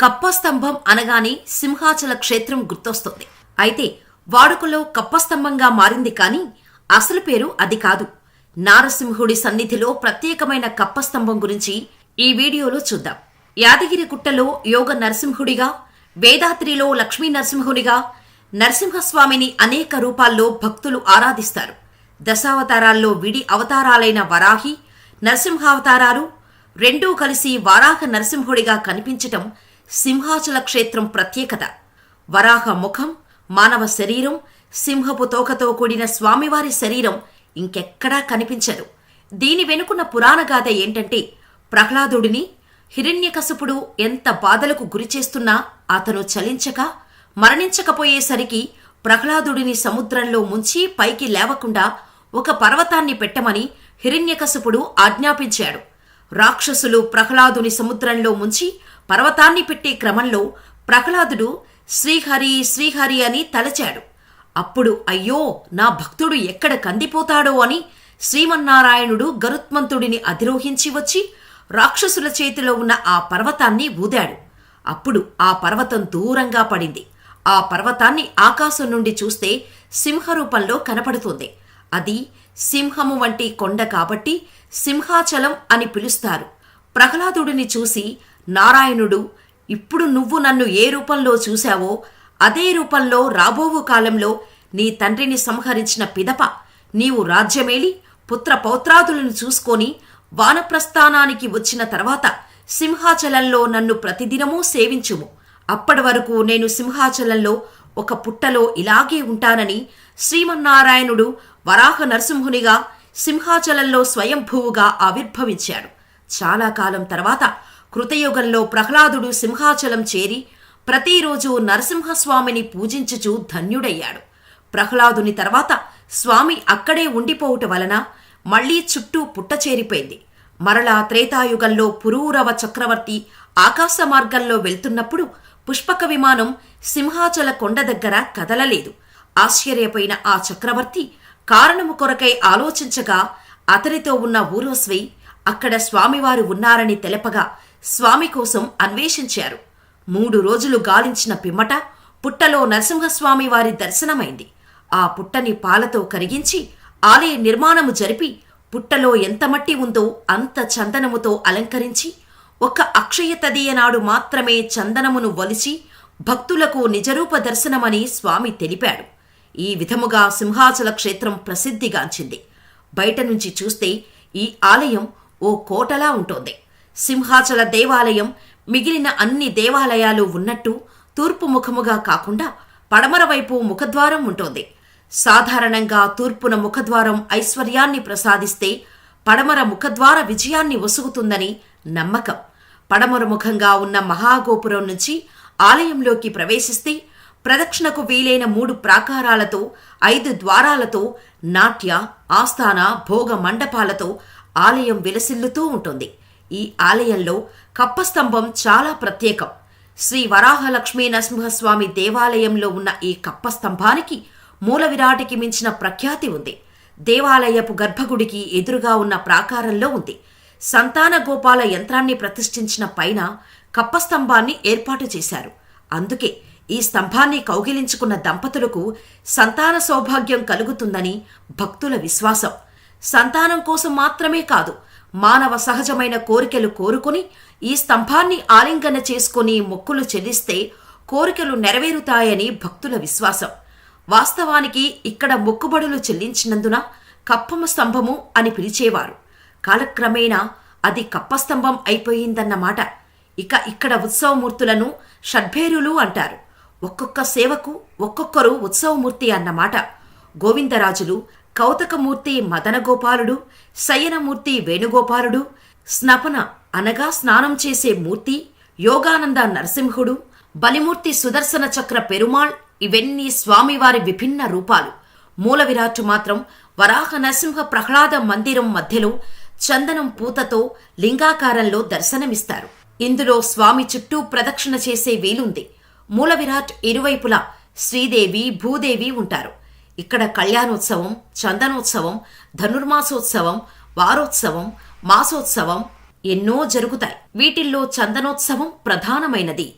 కప్పస్తంభం అనగానే సింహాచల క్షేత్రం గుర్తొస్తుంది. అయితే వాడుకలో కప్పస్తంభంగా మారింది కానీ అసలు పేరు అది కాదు. నారసింహుడి సన్నిధిలో ప్రత్యేకమైన కప్పస్తంభం గురించి ఈ వీడియోలో చూద్దాం. యాదగిరిగుట్టలో యోగ నరసింహుడిగా వేదాద్రిలో లక్ష్మీ నరసింహునిగా నరసింహస్వామిని అనేక రూపాల్లో భక్తులు ఆరాధిస్తారు. దశావతారాల్లో విడి అవతారాలైన వరాహి నరసింహావతారాలు రెండూ కలిసి వారాహ నరసింహుడిగా కనిపించటం సింహాచల క్షేత్రం ప్రత్యేకత. వరాహ ముఖం మానవ శరీరం సింహపు తోకతో కూడిన స్వామివారి శరీరం ఇంకెక్కడా కనిపించదు. దీని వెనుకున్న పురాణగాథ ఏంటంటే ప్రహ్లాదుడిని హిరణ్యకశపుడు ఎంత బాధలకు గురిచేస్తున్నా అతను చలించక మరణించకపోయేసరికి ప్రహ్లాదుడిని సముద్రంలో ముంచి పైకి లేవకుండా ఒక పర్వతాన్ని పెట్టమని హిరణ్యకశపుడు ఆజ్ఞాపించాడు. రాక్షసులు ప్రహ్లాదుని సముద్రంలో ముంచి పర్వతాన్ని పెట్టే క్రమంలో ప్రహ్లాదుడు శ్రీహరి శ్రీహరి అని తలచాడు. అప్పుడు అయ్యో నా భక్తుడు ఎక్కడ కందిపోతాడో అని శ్రీమన్నారాయణుడు గరుత్మంతుడిని అధిరోహించి వచ్చి రాక్షసుల చేతిలో ఉన్న ఆ పర్వతాన్ని ఊదాడు. అప్పుడు ఆ పర్వతం దూరంగా పడింది. ఆ పర్వతాన్ని ఆకాశం నుండి చూస్తే సింహరూపంలో కనపడుతుంది. అది సింహము వంటి కొండ కాబట్టి సింహాచలం అని పిలుస్తారు. ప్రహ్లాదుడిని చూసి నారాయణుడు ఇప్పుడు నువ్వు నన్ను ఏ రూపంలో చూశావో అదే రూపంలో రాబోవు కాలంలో నీ తండ్రిని సంహరించిన పిదప నీవు రాజ్యమేలి పుత్ర పౌత్రాదులను చూసుకొని వానప్రస్థానానికి వచ్చిన తర్వాత సింహాచలంలో నన్ను ప్రతిదినమూ సేవించుము. అప్పటి వరకు నేను సింహాచలంలో ఒక పుట్టలో ఇలాగే ఉంటానని శ్రీమన్నారాయణుడు వరాహ నరసింహునిగా సింహాచలంలో స్వయంభువుగా ఆవిర్భవించాడు. చాలా కాలం తర్వాత కృతయుగంలో ప్రహ్లాదుడు సింహాచలం చేరి ప్రతిరోజు నరసింహస్వామిని పూజించుచూ ధన్యుడయ్యాడు. ప్రహ్లాదుని తర్వాత స్వామి అక్కడే ఉండిపోవుట వలన మళ్ళీ చుట్టూ పుట్ట చేరిపోయింది. మరలా త్రేతాయుగంలో పురూరవ చక్రవర్తి ఆకాశ మార్గంలో వెళ్తున్నప్పుడు పుష్పక విమానం సింహాచల కొండ దగ్గర కదలలేదు. ఆశ్చర్యపోయిన ఆ చక్రవర్తి కారణము కొరకై ఆలోచించగా అతనితో ఉన్న ఊర్వశ్వి అక్కడ స్వామివారు ఉన్నారని తెలపగా స్వామి కోసం అన్వేషించారు. మూడు రోజులు గాలించిన పిమ్మట పుట్టలో నరసింహస్వామి వారి దర్శనమైంది. ఆ పుట్టని పాలతో కరిగించి ఆలయ నిర్మాణము జరిపి పుట్టలో ఎంత మట్టి ఉందో అంత చందనముతో అలంకరించి ఒక అక్షయ తదియ నాడు మాత్రమే చందనమును వలిచి భక్తులకు నిజరూప దర్శనమని స్వామి తెలిపాడు. ఈ విధముగా సింహాచల క్షేత్రం ప్రసిద్ధిగాంచింది. బయట నుంచి చూస్తే ఈ ఆలయం ఓ కోటలా ఉంటోంది. సింహాచల దేవాలయం మిగిలిన అన్ని దేవాలయాలు ఉన్నట్టు తూర్పు ముఖముగా కాకుండా పడమర వైపు ముఖద్వారం ఉంటోంది. సాధారణంగా తూర్పున ముఖద్వారం ఐశ్వర్యాన్ని ప్రసాదిస్తే పడమర ముఖద్వార విజయాన్ని వసుగుతుందని నమ్మకం. పడమర ముఖంగా ఉన్న మహాగోపురం నుంచి ఆలయంలోకి ప్రవేశిస్తే ప్రదక్షిణకు వీలైన మూడు ప్రాకారాలతో ఐదు ద్వారాలతో నాట్య ఆస్థాన భోగ మండపాలతో ఆలయం విలసిల్లుతూ ఉంటుంది. ఈ ఆలయంలో కప్పస్తంభం చాలా ప్రత్యేకం. శ్రీ వరాహలక్ష్మీ నరసింహస్వామి దేవాలయంలో ఉన్న ఈ కప్పస్తంభానికి మూల విరాటికి మించిన ప్రఖ్యాతి ఉంది. దేవాలయపు గర్భగుడికి ఎదురుగా ఉన్న ప్రాకారంలో ఉంది. సంతాన గోపాల యంత్రాన్ని ప్రతిష్ఠించిన పైన కప్పస్తంభాన్ని ఏర్పాటు చేశారు. అందుకే ఈ స్తంభాన్ని కౌగిలించుకున్న దంపతులకు సంతాన సౌభాగ్యం కలుగుతుందని భక్తుల విశ్వాసం. సంతానం కోసం మాత్రమే కాదు మానవ సహజమైన కోరికలు కోరుకుని ఈ స్తంభాన్ని ఆలింగన చేసుకుని మొక్కులు చెల్లిస్తే కోరికలు నెరవేరుతాయని భక్తుల విశ్వాసం. వాస్తవానికి ఇక్కడ మొక్కుబడులు చెల్లించినందున కప్పమ స్తంభము అని పిలిచేవారు. కాలక్రమేణా అది కప్పస్తంభం అయిపోయిందన్నమాట. ఇక ఇక్కడ ఉత్సవమూర్తులను షడ్భేరులు అంటారు. ఒక్కొక్క సేవకు ఒక్కొక్కరు ఉత్సవమూర్తి అన్నమాట. గోవిందరాజులు కౌతకమూర్తి మదనగోపాలుడు శయనమూర్తి వేణుగోపాలుడు స్నపన అనగా స్నానం చేసే మూర్తి యోగానంద నరసింహుడు బలిమూర్తి సుదర్శన చక్ర పెరుమాళ్ ఇవన్నీ స్వామివారి విభిన్న రూపాలు. మూల విరాట్ మాత్రం వరాహ నరసింహ ప్రహ్లాద మందిరం మధ్యలో చందనం పూతతో లింగాకారంలో దర్శనమిస్తారు. ఇందులో స్వామి చుట్టూ ప్రదక్షిణ చేసే వీలుంది. మూల విరాట్ ఇరువైపులా శ్రీదేవి భూదేవి ఉంటారు. ఇక్కడ కళ్యాణోత్సవం చందనోత్సవం ధనుర్మాసోత్సవం వారోత్సవం మాసోత్సవం ఎన్నో జరుగుతాయి. వీటిల్లో చందనోత్సవం ప్రధానమైనది.